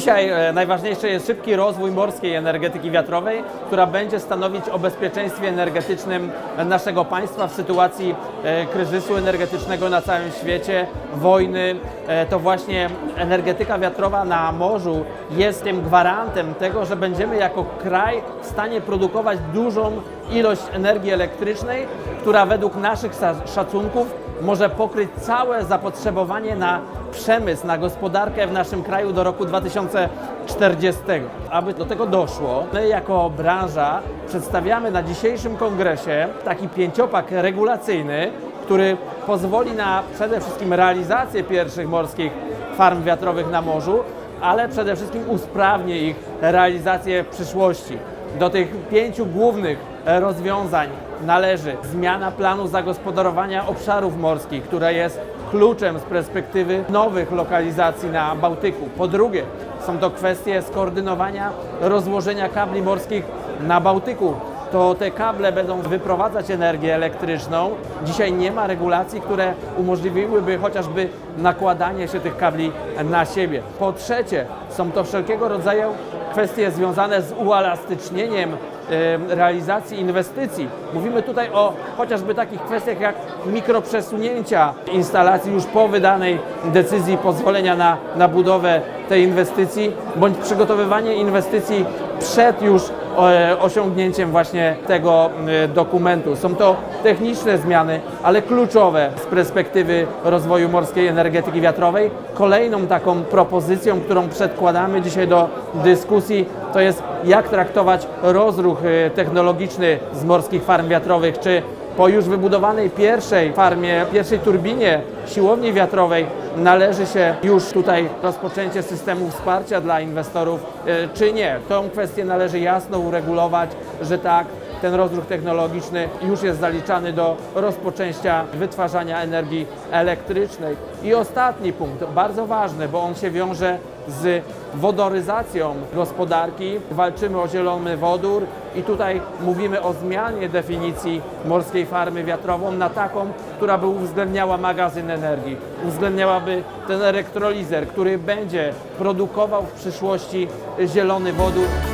Dzisiaj e, najważniejszy jest szybki rozwój morskiej energetyki wiatrowej, która będzie stanowić o bezpieczeństwie energetycznym naszego państwa w sytuacji e, kryzysu energetycznego na całym świecie, wojny. E, To właśnie energetyka wiatrowa na morzu jest tym gwarantem tego, że będziemy jako kraj w stanie produkować dużą ilość energii elektrycznej, która według naszych szacunków może pokryć całe zapotrzebowanie na przemysł, na gospodarkę w naszym kraju do roku 2040. Aby do tego doszło, my jako branża przedstawiamy na dzisiejszym kongresie taki pięciopak regulacyjny, który pozwoli na przede wszystkim realizację pierwszych morskich farm wiatrowych na morzu, ale przede wszystkim usprawni ich realizację w przyszłości. Do tych pięciu głównych rozwiązań należy zmiana planu zagospodarowania obszarów morskich, która jest kluczem z perspektywy nowych lokalizacji na Bałtyku. Po drugie, są to kwestie skoordynowania rozłożenia kabli morskich na Bałtyku. To te kable będą wyprowadzać energię elektryczną. Dzisiaj nie ma regulacji, które umożliwiłyby chociażby nakładanie się tych kabli na siebie. Po trzecie, są to wszelkiego rodzaju kwestie związane z uelastycznieniem realizacji inwestycji. Mówimy tutaj o chociażby takich kwestiach jak mikroprzesunięcia instalacji już po wydanej decyzji pozwolenia na, na budowę tej inwestycji, bądź przygotowywanie inwestycji przed już e, osiągnięciem właśnie tego e, dokumentu. Są to techniczne zmiany, ale kluczowe z perspektywy rozwoju morskiej energetyki wiatrowej. Kolejną taką propozycją, którą przedkładamy dzisiaj do dyskusji, to jest jak traktować rozruch e, technologiczny z morskich farm wiatrowych, czy po już wybudowanej pierwszej farmie, pierwszej turbinie siłowni wiatrowej należy się już tutaj rozpoczęcie systemu wsparcia dla inwestorów, e, czy nie. Tą kwestię należy jasno uregulować, że tak, ten rozruch technologiczny już jest zaliczany do rozpoczęcia wytwarzania energii elektrycznej. I ostatni punkt, bardzo ważny, bo on się wiąże z wodoryzacją gospodarki. Walczymy o zielony wodór i tutaj mówimy o zmianie definicji morskiej farmy wiatrową na taką, która by uwzględniała magazyn energii, uwzględniałaby ten elektrolizer, który będzie produkował w przyszłości zielony wodór.